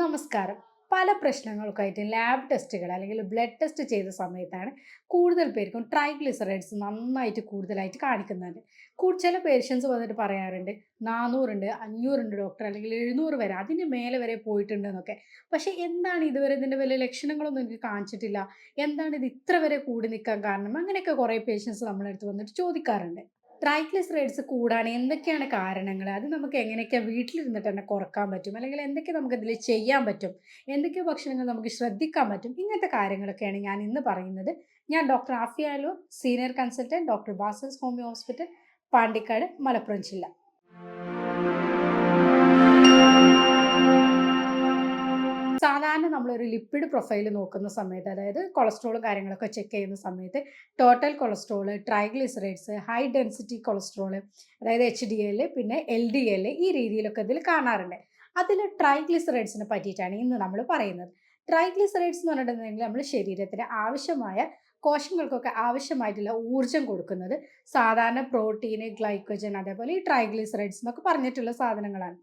നമസ്കാരം. പല പ്രശ്നങ്ങൾക്കായിട്ട് ലാബ് ടെസ്റ്റുകൾ അല്ലെങ്കിൽ ബ്ലഡ് ടെസ്റ്റ് ചെയ്ത സമയത്താണ് കൂടുതൽ പേർക്കും ട്രൈഗ്ലിസറൈഡ്സ് നന്നായിട്ട് കൂടുതലായിട്ട് കാണിക്കുന്നത്. കൂടുതൽ ചില പേഷ്യൻസ് വന്നിട്ട് പറയാറുണ്ട് നാനൂറുണ്ട് അഞ്ഞൂറുണ്ട് ഡോക്ടർ അല്ലെങ്കിൽ എഴുന്നൂറ് വരെ അതിന് മേലെ വരെ പോയിട്ടുണ്ട് എന്നൊക്കെ. പക്ഷേ എന്താണ് ഇതുവരെ ഇതിന്റെ വലിയ ലക്ഷണങ്ങളൊന്നും എനിക്ക് കാണിച്ചിട്ടില്ല? എന്താണ് ഇത് ഇത്ര വരെ കൂടി നിൽക്കാൻ കാരണം? അങ്ങനെയൊക്കെ കുറേ പേഷ്യൻസ് നമ്മളെടുത്ത് വന്നിട്ട് ചോദിക്കാറുണ്ട്. ട്രൈഗ്ലിസറൈഡ്സ് കൂടാൻ എന്തൊക്കെയാണ് കാരണങ്ങൾ അത് നമുക്ക് എങ്ങനെയൊക്കെ വീട്ടിലിരുന്നിട്ട് തന്നെ കുറയ്ക്കാൻ പറ്റും? അല്ലെങ്കിൽ എന്തൊക്കെ നമുക്ക് ഇതിൽ ചെയ്യാൻ പറ്റും? എന്തൊക്കെ ഭക്ഷണങ്ങൾ നമുക്ക് ശ്രദ്ധിക്കാൻ പറ്റും? ഇങ്ങനത്തെ കാര്യങ്ങളൊക്കെയാണ് ഞാൻ ഇന്ന് പറയുന്നത്. ഞാൻ ഡോക്ടർ ആഫിയാലു സീനിയർ കൺസൾട്ടന്റ് ഡോക്ടർ ബാസസ് ഹോമിയോ ഹോസ്പിറ്റൽ പാണ്ടിക്കാട് മലപ്പുറം ജില്ല. സാധാരണ നമ്മളൊരു ലിപ്പിഡ് പ്രൊഫൈൽ നോക്കുന്ന സമയത്ത് അതായത് കൊളസ്ട്രോൾ കാര്യങ്ങളൊക്കെ ചെക്ക് ചെയ്യുന്ന സമയത്ത് total cholesterol triglycerides high density cholesterol അതായത് എച്ച് ഡി എൽ പിന്നെ എൽ ഡി എൽ ഈ രീതിയിലൊക്കെ ഇതിൽ കാണാറുണ്ട്. അതിൽ ട്രൈഗ്ലിസറൈഡ്സിനെ പറ്റിയിട്ടാണ് ഇന്ന് നമ്മൾ പറയുന്നത്. ട്രൈഗ്ലിസറൈഡ്സ് എന്ന് പറഞ്ഞിട്ടുണ്ടെങ്കിൽ നമ്മൾ ശരീരത്തിന് ആവശ്യമായ കോശങ്ങൾക്കൊക്കെ ആവശ്യമായിട്ടുള്ള ഊർജം കൊടുക്കുന്നത് സാധാരണ പ്രോട്ടീന് ഗ്ലൈക്കോജൻ അതേപോലെ ഈ ട്രൈഗ്ലിസറൈഡ്സ് എന്നൊക്കെ പറഞ്ഞിട്ടുള്ള സാധനങ്ങളാണ്.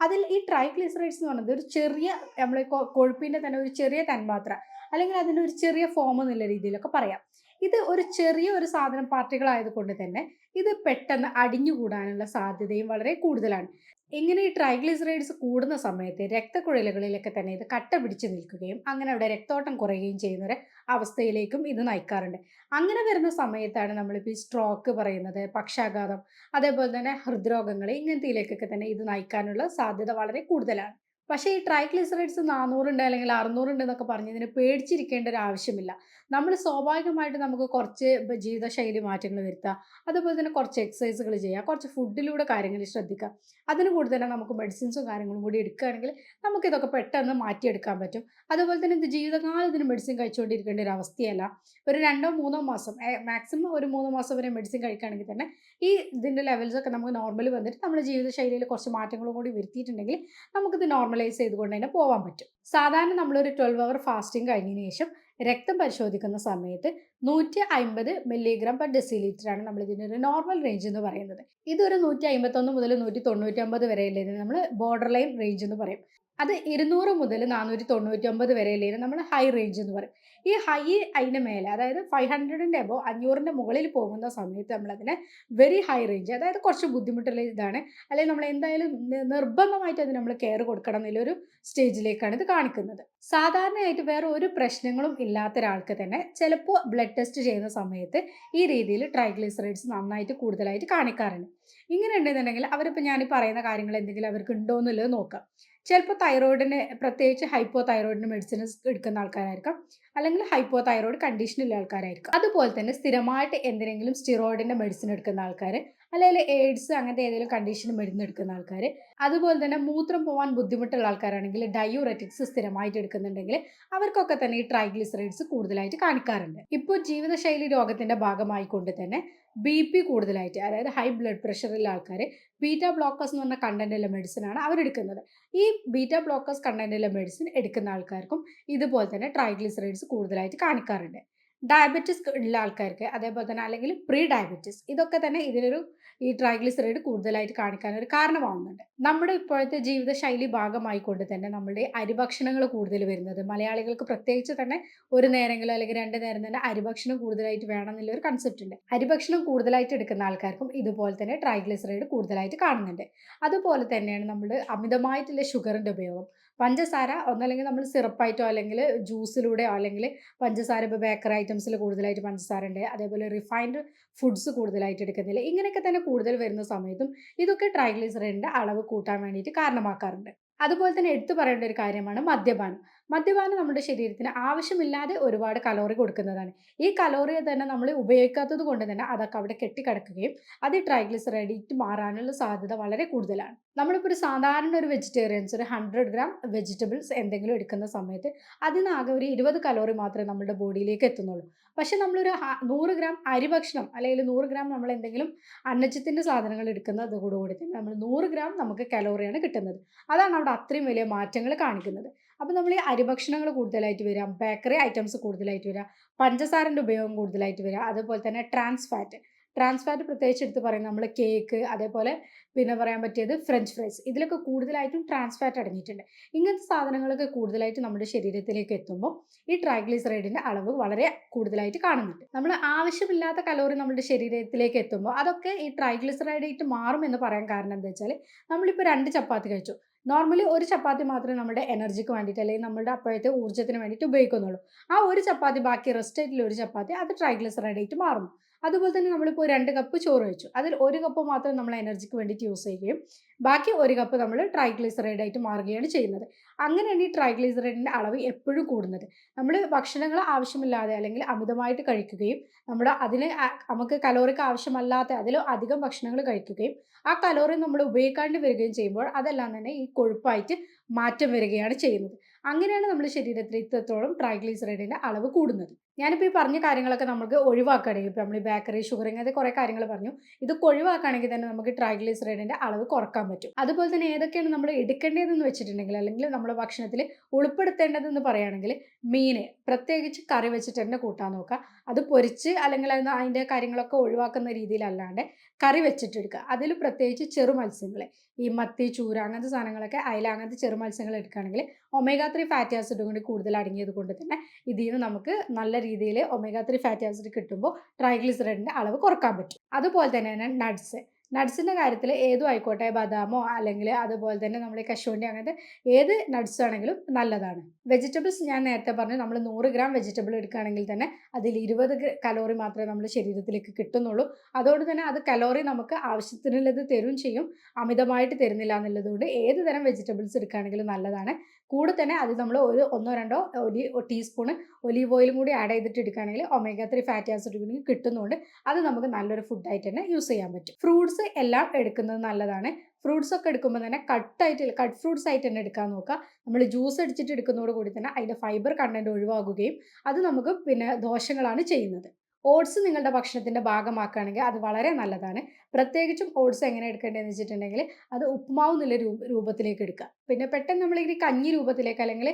അതിൽ ഈ ട്രൈഗ്ലിസറൈഡ്സ് എന്ന് പറയുന്നത് ഒരു ചെറിയ നമ്മൾ കൊഴുപ്പിന്റെ തന്നെ ഒരു ചെറിയ തന്മാത്ര അല്ലെങ്കിൽ അതിന്റെ ഒരു ചെറിയ ഫോം എന്നുള്ള രീതിയിലൊക്കെ പറയാം. ഇത് ഒരു ചെറിയ ഒരു സാധനം പാർട്ടികളായത് കൊണ്ട് തന്നെ ഇത് പെട്ടെന്ന് അടിഞ്ഞുകൂടാനുള്ള സാധ്യതയും വളരെ കൂടുതലാണ്. ഇങ്ങനെ ഈ ട്രൈഗ്ലിസറൈഡ്സ് കൂടുന്ന സമയത്ത് രക്തക്കുഴലുകളിലൊക്കെ തന്നെ ഇത് കട്ട പിടിച്ച് നിൽക്കുകയും അങ്ങനെ അവിടെ രക്തോട്ടം കുറയുകയും ചെയ്യുന്ന ഒരു അവസ്ഥയിലേക്കും ഇത് നയിക്കാറുണ്ട്. അങ്ങനെ വരുന്ന സമയത്താണ് നമ്മളിപ്പോൾ ഈ സ്ട്രോക്ക് പറയുന്നത് പക്ഷാഘാതം അതേപോലെ തന്നെ ഹൃദ്രോഗങ്ങൾ ഇങ്ങനത്തെയിലേക്കൊക്കെ തന്നെ ഇത് നയിക്കാനുള്ള സാധ്യത വളരെ കൂടുതലാണ്. പക്ഷേ ഈ ട്രൈഗ്ലിസറൈഡ്സ് നാനൂറുണ്ട് അല്ലെങ്കിൽ അറുന്നൂറുണ്ട് എന്നൊക്കെ പറഞ്ഞ് ഇതിന് പേടിച്ചിരിക്കേണ്ട ഒരു ആവശ്യമില്ല നമ്മൾ സ്വാഭാവികമായിട്ട് നമുക്ക് കുറച്ച് ജീവിതശൈലി മാറ്റങ്ങൾ വരുത്തുക. അതുപോലെ തന്നെ കുറച്ച് എക്സസൈസുകൾ ചെയ്യുക. കുറച്ച് ഫുഡിലൂടെ കാര്യങ്ങൾ ശ്രദ്ധിക്കുക. അതിന് കൂടി തന്നെ നമുക്ക് മെഡിസിൻസും കാര്യങ്ങളും കൂടി എടുക്കുകയാണെങ്കിൽ നമുക്കിതൊക്കെ പെട്ടെന്ന് മാറ്റിയെടുക്കാൻ പറ്റും. അതുപോലെ തന്നെ ഇത് ജീവിതകാലം ഇതിന് മെഡിസിൻ കഴിച്ചുകൊണ്ടിരിക്കേണ്ട ഒരു അവസ്ഥയല്ല. ഒരു രണ്ടോ മൂന്നോ മാസം മാക്സിമം ഒരു മൂന്ന് മാസം വരെ മെഡിസിൻ കഴിക്കുകയാണെങ്കിൽ തന്നെ ഈ ഇതിന്റെ ലെവൽസൊക്കെ നമുക്ക് നോർമൽ വന്നിട്ട് നമ്മുടെ ജീവിതശൈലിയിൽ കുറച്ച് മാറ്റങ്ങളും കൂടി വരുത്തിയിട്ടുണ്ടെങ്കിൽ നമുക്കിത് നോർമലൈസ് ചെയ്തുകൊണ്ട് തന്നെ പോകാൻ പറ്റും. സാധാരണ നമ്മളൊരു ട്വൽവ് അവർ ഫാസ്റ്റിംഗ് കഴിഞ്ഞതിന് ശേഷം രക്തം പരിശോധിക്കുന്ന സമയത്ത് നൂറ്റി അമ്പത് മില്ലിഗ്രാം പെർ ഡെസിലിറ്റർ ആണ് നമ്മൾ ഇതിന്റെ ഒരു നോർമൽ റേഞ്ച് എന്ന് പറയുന്നത്. ഇതൊരു നൂറ്റി അമ്പത്തൊന്ന് മുതൽ നൂറ്റി തൊണ്ണൂറ്റി ഒമ്പത് വരെയല്ലേ ഇല്ലെങ്കിൽ നമ്മൾ ബോർഡർ ലൈൻ റേഞ്ച് എന്ന് പറയും. അത് ഇരുന്നൂറ് മുതൽ നാനൂറ്റി തൊണ്ണൂറ്റി ഒമ്പത് വരെയല്ലേ നമ്മൾ ഹൈ റേഞ്ച് എന്ന് പറയും. ഈ ഹൈ അതിന് മേലെ അതായത് ഫൈവ് ഹൺഡ്രഡിന്റെ അബോ അഞ്ഞൂറിന്റെ മുകളിൽ പോകുന്ന സമയത്ത് നമ്മളതിനെ വെരി ഹൈ റേഞ്ച് അതായത് കുറച്ച് ബുദ്ധിമുട്ടുള്ള ഇതാണ്. അല്ലെങ്കിൽ നമ്മൾ എന്തായാലും നിർബന്ധമായിട്ട് അതിന് നമ്മൾ കെയർ കൊടുക്കണം എന്നുള്ളൊരു സ്റ്റേജിലേക്കാണ് ഇത് കാണിക്കുന്നത്. സാധാരണയായിട്ട് വേറെ ഒരു പ്രശ്നങ്ങളും ഇല്ലാത്ത ഒരാൾക്ക് തന്നെ ചിലപ്പോൾ ബ്ലഡ് ടെസ്റ്റ് ചെയ്യുന്ന സമയത്ത് ഈ രീതിയിൽ ട്രൈഗ്ലിസറൈഡ്സ് നന്നായിട്ട് കൂടുതലായിട്ട് കാണിക്കാറുണ്ട്. ഇങ്ങനെ ഉണ്ടെന്നുണ്ടെങ്കിൽ അവരിപ്പോൾ ഞാൻ പറയുന്ന കാര്യങ്ങൾ എന്തെങ്കിലും അവർക്ക് ഉണ്ടോ എന്നുള്ളത് നോക്കാം. ചിലപ്പോൾ തൈറോയിഡിന് പ്രത്യേകിച്ച് ഹൈപ്പോ തൈറോയിഡിന് മെഡിസിൻസ് എടുക്കുന്ന ആൾക്കാരായിരിക്കാം. അല്ലെങ്കിൽ ഹൈപ്പോ തൈറോയിഡ് കണ്ടീഷനുള്ള ആൾക്കാരായിരിക്കും. അതുപോലെ തന്നെ സ്ഥിരമായിട്ട് എന്തിനെങ്കിലും സ്റ്റിറോയിഡിന്റെ മെഡിസിൻ എടുക്കുന്ന ആൾക്കാർ അല്ലെങ്കിൽ എയ്ഡ്സ് അങ്ങനത്തെ ഏതെങ്കിലും കണ്ടീഷന് മരുന്ന് എടുക്കുന്ന ആൾക്കാർ അതുപോലെ തന്നെ മൂത്രം പോകാൻ ബുദ്ധിമുട്ടുള്ള ആൾക്കാരാണെങ്കിൽ ഡയൂററ്റിക്സ് സ്ഥിരമായിട്ട് എടുക്കുന്നുണ്ടെങ്കിൽ അവർക്കൊക്കെ തന്നെ ഈ ട്രൈഗ്ലിസറൈഡ്സ് കൂടുതലായിട്ട് കാണിക്കാറുണ്ട്. ഇപ്പോൾ ജീവിതശൈലി രോഗത്തിന്റെ ഭാഗമായിക്കൊണ്ട് തന്നെ ബി പി കൂടുതലായിട്ട് അതായത് ഹൈ ബ്ലഡ് പ്രഷറുള്ള ആൾക്കാർ ബീറ്റ ബ്ലോക്കേഴ്സ് എന്ന് പറഞ്ഞ കണ്ടന്റുള്ള മെഡിസിനാണ് അവരെടുക്കുന്നത്. ഈ ബീറ്റ ബ്ലോക്കേഴ്സ് കണ്ടന്റുള്ള മെഡിസിൻ എടുക്കുന്ന ആൾക്കാർക്കും ഇതുപോലെ തന്നെ ട്രൈഗ്ലിസറൈഡ്സ് കൂടുതലായിട്ട് കാണിക്കാറുണ്ട്. ഡയബറ്റിസ് ഉള്ള ആൾക്കാർക്ക് അതേപോലെ തന്നെ അല്ലെങ്കിൽ പ്രീ ഡയബറ്റിസ് ഇതൊക്കെ തന്നെ ഇതിനൊരു ഈ ട്രൈഗ്ലിസറൈഡ് കൂടുതലായിട്ട് കാണിക്കാൻ ഒരു കാരണമാവുന്നുണ്ട്. നമ്മുടെ ഇപ്പോഴത്തെ ജീവിതശൈലി ഭാഗമായിക്കൊണ്ട് തന്നെ നമ്മുടെ അരിഭക്ഷണങ്ങൾ കൂടുതൽ വരുന്നത് മലയാളികൾക്ക് പ്രത്യേകിച്ച് തന്നെ ഒരു നേരങ്ങളോ അല്ലെങ്കിൽ രണ്ട് നേരം തന്നെ അരിഭക്ഷണം കൂടുതലായിട്ട് വേണം എന്നുള്ള ഒരു കൺസെപ്റ്റ് ഉണ്ട്. അരിഭക്ഷണം കൂടുതലായിട്ട് എടുക്കുന്ന ആൾക്കാർക്കും ഇതുപോലെ തന്നെ ട്രൈഗ്ലിസറൈഡ് കൂടുതലായിട്ട് കാണുന്നുണ്ട്. അതുപോലെ തന്നെയാണ് നമ്മൾ അമിതമായിട്ടുള്ള ഷുഗറിന്റെ ഉപയോഗം. പഞ്ചസാര ഒന്നല്ലെങ്കിൽ നമ്മൾ സിറപ്പായിട്ടോ അല്ലെങ്കിൽ ജ്യൂസിലൂടെയോ അല്ലെങ്കിൽ പഞ്ചസാര ഇപ്പോൾ ബേക്കറി ഐറ്റംസിൽ കൂടുതലായിട്ട് പഞ്ചസാര ഉണ്ട്. അതേപോലെ റിഫൈൻഡ് ഫുഡ്സ് കൂടുതലായിട്ട് എടുക്കുന്നില്ല. ഇങ്ങനെയൊക്കെ തന്നെ കൂടുതൽ വരുന്ന സമയത്തും ഇതൊക്കെ ട്രൈഗ്ലിസറിന്റെ അളവ് കൂട്ടാൻ വേണ്ടിയിട്ട് കാരണമാക്കാറുണ്ട്. അതുപോലെ തന്നെ എടുത്തു പറയേണ്ട ഒരു കാര്യമാണ് മദ്യപാനം. മദ്യപാനം നമ്മുടെ ശരീരത്തിന് ആവശ്യമില്ലാതെ ഒരുപാട് കലോറി കൊടുക്കുന്നതാണ്. ഈ കലോറി തന്നെ നമ്മൾ ഉപയോഗിക്കാത്തത് കൊണ്ട് തന്നെ അതൊക്കെ അവിടെ കെട്ടിക്കിടക്കുകയും അത് ട്രൈഗ്ലിസറൈഡിറ്റ് മാറാനുള്ള സാധ്യത വളരെ കൂടുതലാണ്. നമ്മളിപ്പോൾ ഒരു സാധാരണ ഒരു വെജിറ്റേറിയൻസ് ഒരു ഹൺഡ്രഡ് ഗ്രാം വെജിറ്റബിൾസ് എന്തെങ്കിലും എടുക്കുന്ന സമയത്ത് അതിനാകെ ഒരു ഇരുപത് കലോറി മാത്രമേ നമ്മുടെ ബോഡിയിലേക്ക് എത്തുന്നുള്ളൂ. പക്ഷെ നമ്മളൊരു നൂറ് ഗ്രാം അരി ഭക്ഷണം അല്ലെങ്കിൽ നൂറ് ഗ്രാം നമ്മൾ എന്തെങ്കിലും അന്നജത്തിന്റെ സാധനങ്ങൾ എടുക്കുന്നത് കൂടുകൂടി തന്നെ നമ്മൾ നൂറ് ഗ്രാം നമുക്ക് കലോറിയാണ് കിട്ടുന്നത്. അതാണ് അവിടെ അത്രയും വലിയ മാറ്റങ്ങൾ കാണിക്കുന്നത്. അപ്പോൾ നമ്മൾ ഈ അരിഭക്ഷണങ്ങൾ കൂടുതലായിട്ട് വരാം ബേക്കറി ഐറ്റംസ് കൂടുതലായിട്ട് വരാം പഞ്ചസാരന്റെ ഉപയോഗം കൂടുതലായിട്ട് വരാം അതുപോലെ തന്നെ ട്രാൻസ് ഫാറ്റ് ട്രാൻസ് ഫാറ്റ് പ്രത്യേകിച്ച് എടുത്ത് പറയുന്നത് നമ്മൾ കേക്ക് അതേപോലെ പിന്നെ പറയാൻ പറ്റിയത് ഫ്രഞ്ച് ഫ്രൈസ് ഇതിലൊക്കെ കൂടുതലായിട്ടും ട്രാൻസ് ഫാറ്റ് അടങ്ങിയിട്ടുണ്ട്. ഇങ്ങനത്തെ സാധനങ്ങളൊക്കെ കൂടുതലായിട്ട് നമ്മുടെ ശരീരത്തിലേക്ക് എത്തുമ്പോൾ ഈ ട്രൈഗ്ലിസറൈഡിന്റെ അളവ് വളരെ കൂടുതലായിട്ട് കാണുന്നുണ്ട്. നമ്മൾ ആവശ്യമില്ലാത്ത കലോറി നമ്മുടെ ശരീരത്തിലേക്ക് എത്തുമ്പോൾ അതൊക്കെ ഈ ട്രൈഗ്ലിസറൈഡായിട്ട് മാറും എന്ന് പറയാൻ കാരണം എന്താ വെച്ചാൽ നമ്മളിപ്പോൾ രണ്ട് ചപ്പാത്തി കഴിച്ചു. നോർമലി ഒരു ചപ്പാത്തി മാത്രമേ നമ്മുടെ എനർജിക്ക് വേണ്ടിയിട്ട് അല്ലെങ്കിൽ നമ്മുടെ അപ്പോഴത്തെ ഊർജത്തിന് വേണ്ടിയിട്ട് ഉപയോഗിക്കുന്നുള്ളൂ. ആ ഒരു ചപ്പാത്തി ബാക്കി റെസ്റ്റ് ആയിട്ടുള്ള ഒരു ചപ്പാത്തി അത് ട്രൈഗ്ലിസറൈഡായിട്ട് മാറും അതുപോലെ തന്നെ നമ്മളിപ്പോൾ രണ്ട് കപ്പ് ചോറ് കഴിച്ചു അതിൽ ഒരു കപ്പ് മാത്രം നമ്മൾ എനർജിക്ക് വേണ്ടിയിട്ട് യൂസ് ചെയ്യുകയും ബാക്കി ഒരു കപ്പ് നമ്മൾ ട്രൈഗ്ലിസറൈഡ് ആയിട്ട് മാറുകയാണ് ചെയ്യുന്നത്. അങ്ങനെയാണ് ഈ ട്രൈഗ്ലിസറൈഡിന്റെ അളവ് എപ്പോഴും കൂടുന്നത്. നമ്മൾ ഭക്ഷണങ്ങൾ ആവശ്യമില്ലാതെ അല്ലെങ്കിൽ അമിതമായിട്ട് കഴിക്കുകയും നമ്മുടെ അതിന് നമുക്ക് കലോറിക്ക് ആവശ്യമല്ലാത്ത അതിൽ അധികം ഭക്ഷണങ്ങൾ കഴിക്കുകയും ആ കലോറി നമ്മൾ ഉപയോഗിക്കാണ്ട് വരികയും ചെയ്യുമ്പോൾ അതെല്ലാം തന്നെ ഈ കൊഴുപ്പായിട്ട് മാറ്റം വരികയാണ് ചെയ്യുന്നത്. അങ്ങനെയാണ് നമ്മുടെ ശരീരത്തിൽ ഇത്രത്തോളം ട്രൈഗ്ലിസറൈഡിന്റെ അളവ് കൂടുന്നത്. ഞാനിപ്പോൾ ഈ പറഞ്ഞ കാര്യങ്ങളൊക്കെ നമുക്ക് ഒഴിവാക്കുകയാണെങ്കിൽ ഇപ്പോൾ നമ്മൾ ബേക്കറി ഷുഗർ ഇങ്ങനത്തെ കുറേ കാര്യങ്ങൾ പറഞ്ഞു. ഇത് ഒഴിവാക്കുകയാണെങ്കിൽ തന്നെ നമുക്ക് ട്രൈഗ്ലിസറൈഡിന്റെ അളവ് കുറയ്ക്കാൻ പറ്റും. അതുപോലെ തന്നെ ഏതൊക്കെയാണ് നമ്മൾ എടുക്കേണ്ടതെന്ന് വെച്ചിട്ടുണ്ടെങ്കിൽ അല്ലെങ്കിൽ നമ്മുടെ ഭക്ഷണത്തിൽ ഉൾപ്പെടുത്തേണ്ടതെന്ന് പറയുകയാണെങ്കിൽ മീൻ പ്രത്യേകിച്ച് കറി വെച്ചിട്ട് തന്നെ കൂട്ടാൻ നോക്കുക. അത് പൊരിച്ച് അല്ലെങ്കിൽ അതിന്റെ കാര്യങ്ങളൊക്കെ ഒഴിവാക്കുന്ന രീതിയിലല്ലാണ്ട് കറി വെച്ചിട്ടെടുക്കുക. അതിൽ പ്രത്യേകിച്ച് ചെറു മത്സ്യങ്ങൾ ഈ മത്തി ചൂര അങ്ങനത്തെ സാധനങ്ങളൊക്കെ അയില അങ്ങനത്തെ ചെറു മത്സ്യങ്ങൾ എടുക്കുകയാണെങ്കിൽ ഒമേഗ ത്രീ ഫാറ്റി ആസിഡ് കൂടി കൂടുതൽ അടങ്ങിയത് കൊണ്ട് തന്നെ ഇതിൽ നിന്ന് നമുക്ക് നല്ല രീതിയിൽ ഒമേഗ ത്രീ ഫാറ്റി ആസിഡ് കിട്ടുമ്പോൾ ട്രൈഗ്ലിസറൈഡിന്റെ അളവ് കുറയ്ക്കാൻ പറ്റും. അതുപോലെ തന്നെ നട്ട്സ് നട്ട്സിന്റെ കാര്യത്തിൽ ഏതും ആയിക്കോട്ടെ ബദാമോ അല്ലെങ്കിൽ അതുപോലെ തന്നെ നമ്മൾ കശുവണ്ടി അങ്ങനത്തെ ഏത് നട്ട്സ് ആണെങ്കിലും നല്ലതാണ്. വെജിറ്റബിൾസ് ഞാൻ നേരത്തെ പറഞ്ഞു നമ്മൾ നൂറ് ഗ്രാം വെജിറ്റബിൾ എടുക്കുകയാണെങ്കിൽ തന്നെ അതിൽ ഇരുപത് കലോറി മാത്രമേ നമ്മൾ ശരീരത്തിലേക്ക് കിട്ടുന്നുള്ളൂ. അതുകൊണ്ട് തന്നെ അത് കലോറി നമുക്ക് ആവശ്യത്തിനുള്ളത് തരും ചെയ്യും. അമിതമായിട്ട് തരുന്നില്ല എന്നുള്ളതുകൊണ്ട് ഏത് തരം വെജിറ്റബിൾസ് എടുക്കുകയാണെങ്കിലും നല്ലതാണ്. കൂടെ തന്നെ അത് നമ്മൾ ഒരു ഒന്നോ രണ്ടോ ഒലി ടീസ്പൂണ് ഒലീവ് ഓയിലും കൂടി ആഡ് ചെയ്തിട്ട് എടുക്കുകയാണെങ്കിൽ ഒമേഗ ത്രീ ഫാറ്റി ആസിഡ് കിട്ടുന്നുണ്ട്. അത് നമുക്ക് നല്ലൊരു ഫുഡായിട്ട് തന്നെ യൂസ് ചെയ്യാൻ പറ്റും. ഫ്രൂട്ട്സ് എല്ലാം എടുക്കുന്നത് നല്ലതാണ്. ഫ്രൂട്ട്സ് ഒക്കെ എടുക്കുമ്പോൾ തന്നെ കട്ടായിട്ട് കട്ട് ഫ്രൂട്ട്സ് ആയിട്ട് തന്നെ എടുക്കാൻ നോക്കുക. നമ്മൾ ജ്യൂസ് അടിച്ചിട്ട് എടുക്കുന്നതോട് കൂടി തന്നെ അതിന്റെ ഫൈബർ കണ്ടന്റ് ഒഴിവാകുകയും അത് നമുക്ക് പിന്നെ ദോഷങ്ങളാണ് ചെയ്യുന്നത്. ഓട്സ് നിങ്ങളുടെ ഭക്ഷണത്തിന്റെ ഭാഗമാക്കുകയാണെങ്കിൽ അത് വളരെ നല്ലതാണ്. പ്രത്യേകിച്ചും ഓട്സ് എങ്ങനെ എടുക്കേണ്ടതെന്ന് വെച്ചിട്ടുണ്ടെങ്കിൽ അത് ഉപ്പുമാവ് എന്നുള്ള രൂപ രൂപത്തിലേക്ക് എടുക്കുക. പിന്നെ പെട്ടെന്ന് ഈ കഞ്ഞി രൂപത്തിലേക്ക് അല്ലെങ്കിൽ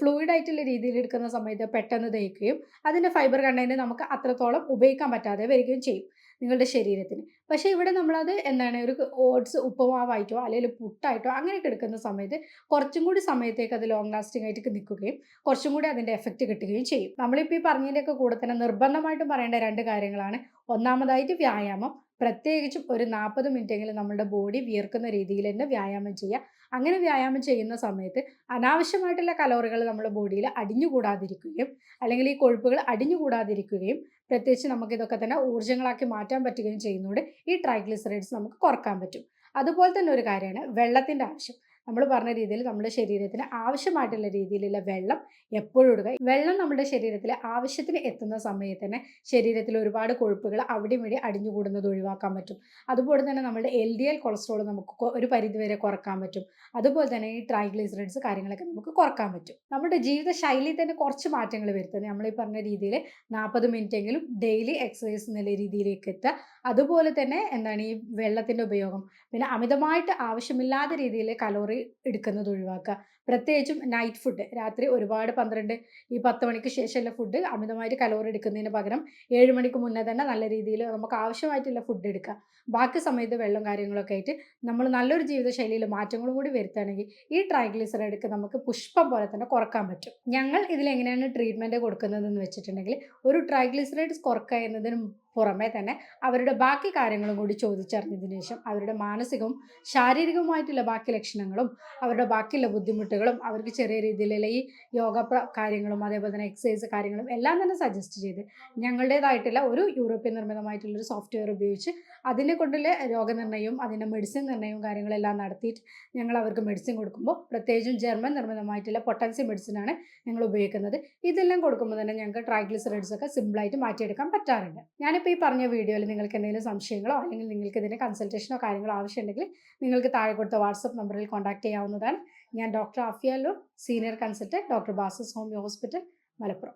ഫ്ലൂയിഡ് ആയിട്ടുള്ള രീതിയിൽ എടുക്കുന്ന സമയത്ത് പെട്ടെന്ന് ദഹിക്കുകയും അതിന്റെ ഫൈബർ കണ്ടന്റ് നമുക്ക് അത്രത്തോളം ഉപയോഗിക്കാൻ പറ്റാതെ വരികയും ചെയ്യും. നിങ്ങളുടെ ശരീരത്തിന്. പക്ഷേ ഇവിടെ നമ്മളത് എന്താണ് ഒരു ഓട്സ് ഉപ്പുമാവായിട്ടോ അല്ലെങ്കിൽ പുട്ടായിട്ടോ അങ്ങനെയൊക്കെ എടുക്കുന്ന സമയത്ത് കുറച്ചും കൂടി സമയത്തേക്ക് അത് ലോങ് ലാസ്റ്റിംഗ് ആയിട്ട് നിൽക്കുകയും കുറച്ചും കൂടി അതിന്റെ എഫക്റ്റ് കിട്ടുകയും ചെയ്യും. നമ്മളിപ്പോൾ ഈ പറഞ്ഞതിന്റെയൊക്കെ കൂടെ തന്നെ നിർബന്ധമായിട്ടും പറയേണ്ട രണ്ട് കാര്യങ്ങളാണ്. ഒന്നാമതായിട്ട് വ്യായാമം. പ്രത്യേകിച്ചും ഒരു നാൽപ്പത് മിനിറ്റെങ്കിലും നമ്മുടെ ബോഡി വിയർക്കുന്ന രീതിയിൽ തന്നെ വ്യായാമം ചെയ്യുക. അങ്ങനെ വ്യായാമം ചെയ്യുന്ന സമയത്ത് അനാവശ്യമായിട്ടുള്ള കലോറികൾ നമ്മുടെ ബോഡിയിൽ അടിഞ്ഞുകൂടാതിരിക്കുകയും അല്ലെങ്കിൽ ഈ കൊഴുപ്പുകൾ അടിഞ്ഞുകൂടാതിരിക്കുകയും പ്രത്യേകിച്ച് നമുക്ക് ഇതൊക്കെ തന്നെ ഊർജങ്ങളാക്കി മാറ്റാൻ പറ്റുകയും ചെയ്യുന്നതുകൊണ്ട് ഈ ട്രൈഗ്ലിസറൈഡ്സ് നമുക്ക് കുറയ്ക്കാൻ പറ്റും. അതുപോലെ തന്നെ ഒരു കാര്യമാണ് വെള്ളത്തിന്റെ ആവശ്യം. നമ്മൾ പറഞ്ഞ രീതിയിൽ നമ്മുടെ ശരീരത്തിന് ആവശ്യമായിട്ടുള്ള രീതിയിലുള്ള വെള്ളം എപ്പോഴും ഇടുക. വെള്ളം നമ്മുടെ ശരീരത്തിൽ ആവശ്യത്തിന് എത്തുന്ന സമയത്ത് തന്നെ ശരീരത്തിൽ ഒരുപാട് കൊഴുപ്പുകൾ അവിടെ ഇവിടെ അടിഞ്ഞുകൂടുന്നത് ഒഴിവാക്കാൻ പറ്റും. അതുപോലെ തന്നെ നമ്മുടെ എൽ ഡി എൽ കൊളസ്ട്രോൾ നമുക്ക് ഒരു പരിധിവരെ കുറയ്ക്കാൻ പറ്റും. അതുപോലെ തന്നെ ഈ ട്രൈഗ്ലിസറൈഡ്സ് കാര്യങ്ങളൊക്കെ നമുക്ക് കുറയ്ക്കാൻ പറ്റും. നമ്മുടെ ജീവിത ശൈലിയിൽ തന്നെ കുറച്ച് മാറ്റങ്ങൾ വരുത്തുന്നത് നമ്മൾ ഈ പറഞ്ഞ രീതിയിൽ നാൽപ്പത് എങ്കിലും ഡെയിലി എക്സസൈസ് എന്നുള്ള രീതിയിലേക്ക് എത്തുക. അതുപോലെ തന്നെ എന്താണ് ഈ വെള്ളത്തിന്റെ ഉപയോഗം? പിന്നെ അമിതമായിട്ട് ആവശ്യമില്ലാത്ത രീതിയിൽ കലോറി എടുക്കുന്നത് ഒഴിവാക്കുക. പ്രത്യേകിച്ചും നൈറ്റ് ഫുഡ് രാത്രി ഒരുപാട് പന്ത്രണ്ട് ഈ പത്ത് മണിക്ക് ശേഷമുള്ള ഫുഡ് അമിതമായിട്ട് കലോറി എടുക്കുന്നതിന് പകരം ഏഴ് മണിക്ക് മുന്നേ തന്നെ നല്ല രീതിയിൽ നമുക്ക് ആവശ്യമായിട്ടുള്ള ഫുഡ് എടുക്കുക. ബാക്കി സമയത്ത് വെള്ളം കാര്യങ്ങളൊക്കെ ആയിട്ട് നമ്മൾ നല്ലൊരു ജീവിതശൈലിയിൽ മാറ്റങ്ങളും കൂടി വരുത്തുകയാണെങ്കിൽ ഈ ട്രൈഗ്ലിസറൈഡൊക്കെ നമുക്ക് പുഷ്പം പോലെ തന്നെ കുറയ്ക്കാൻ പറ്റും. ഞങ്ങൾ ഇതിലെങ്ങനെയാണ് ട്രീറ്റ്മെന്റ് കൊടുക്കുന്നതെന്ന് വെച്ചിട്ടുണ്ടെങ്കിൽ ഒരു ട്രൈഗ്ലിസറൈഡ്സ് കുറക്കുക എന്നതിന് പുറമേ തന്നെ അവരുടെ ബാക്കി കാര്യങ്ങളും കൂടി ചോദിച്ചറിഞ്ഞതിന് ശേഷം അവരുടെ മാനസികവും ശാരീരികവുമായിട്ടുള്ള ബാക്കി ലക്ഷണങ്ങളും അവരുടെ ബാക്കിയുള്ള ബുദ്ധിമുട്ടുകളും അവർക്ക് ചെറിയ രീതിയിലുള്ള ഈ യോഗ കാര്യങ്ങളും അതേപോലെ തന്നെ എക്സസൈസ് കാര്യങ്ങളും എല്ലാം തന്നെ സജസ്റ്റ് ചെയ്ത് ഞങ്ങളുടേതായിട്ടുള്ള ഒരു യൂറോപ്യൻ നിർമ്മിതമായിട്ടുള്ള ഒരു സോഫ്റ്റ്വെയർ ഉപയോഗിച്ച് അതിനെ കൊണ്ടുള്ള രോഗനിർണയവും അതിന്റെ മെഡിസിൻ നിർണയവും കാര്യങ്ങളെല്ലാം നടത്തിയിട്ട് ഞങ്ങൾ അവർക്ക് മെഡിസിൻ കൊടുക്കുമ്പോൾ പ്രത്യേകിച്ചും ജർമ്മൻ നിർമ്മിതമായിട്ടുള്ള പൊട്ടൻസി മെഡിസിനാണ് ഞങ്ങൾ ഉപയോഗിക്കുന്നത്. ഇതെല്ലാം കൊടുക്കുമ്പോൾ തന്നെ ഞങ്ങൾക്ക് ട്രൈഗ്ലിസറൈഡ്സ് ഒക്കെ സിമ്പിളായിട്ട് മാറ്റിയെടുക്കാൻ പറ്റാറുണ്ട്. ഞാനിപ്പോൾ ഈ പറഞ്ഞ വീഡിയോയിൽ നിങ്ങൾക്ക് എന്തെങ്കിലും സംശയങ്ങളോ അല്ലെങ്കിൽ നിങ്ങൾക്ക് ഇതിന് കൺസൾട്ടേഷനോ കാര്യങ്ങളോ ആവശ്യമുണ്ടെങ്കിൽ നിങ്ങൾക്ക് താഴെ കൊടുത്ത വാട്സപ്പ് നമ്പറിൽ കോൺടാക്ട് ചെയ്യാവുന്നതാണ്. ഞാൻ ഡോക്ടർ ആഫിയാലോ സീനിയർ കൺസൾട്ടന്റ് ഡോക്ടർ ബാസസ് ഹോമിയോ ഹോസ്പിറ്റൽ മലപ്പുറം.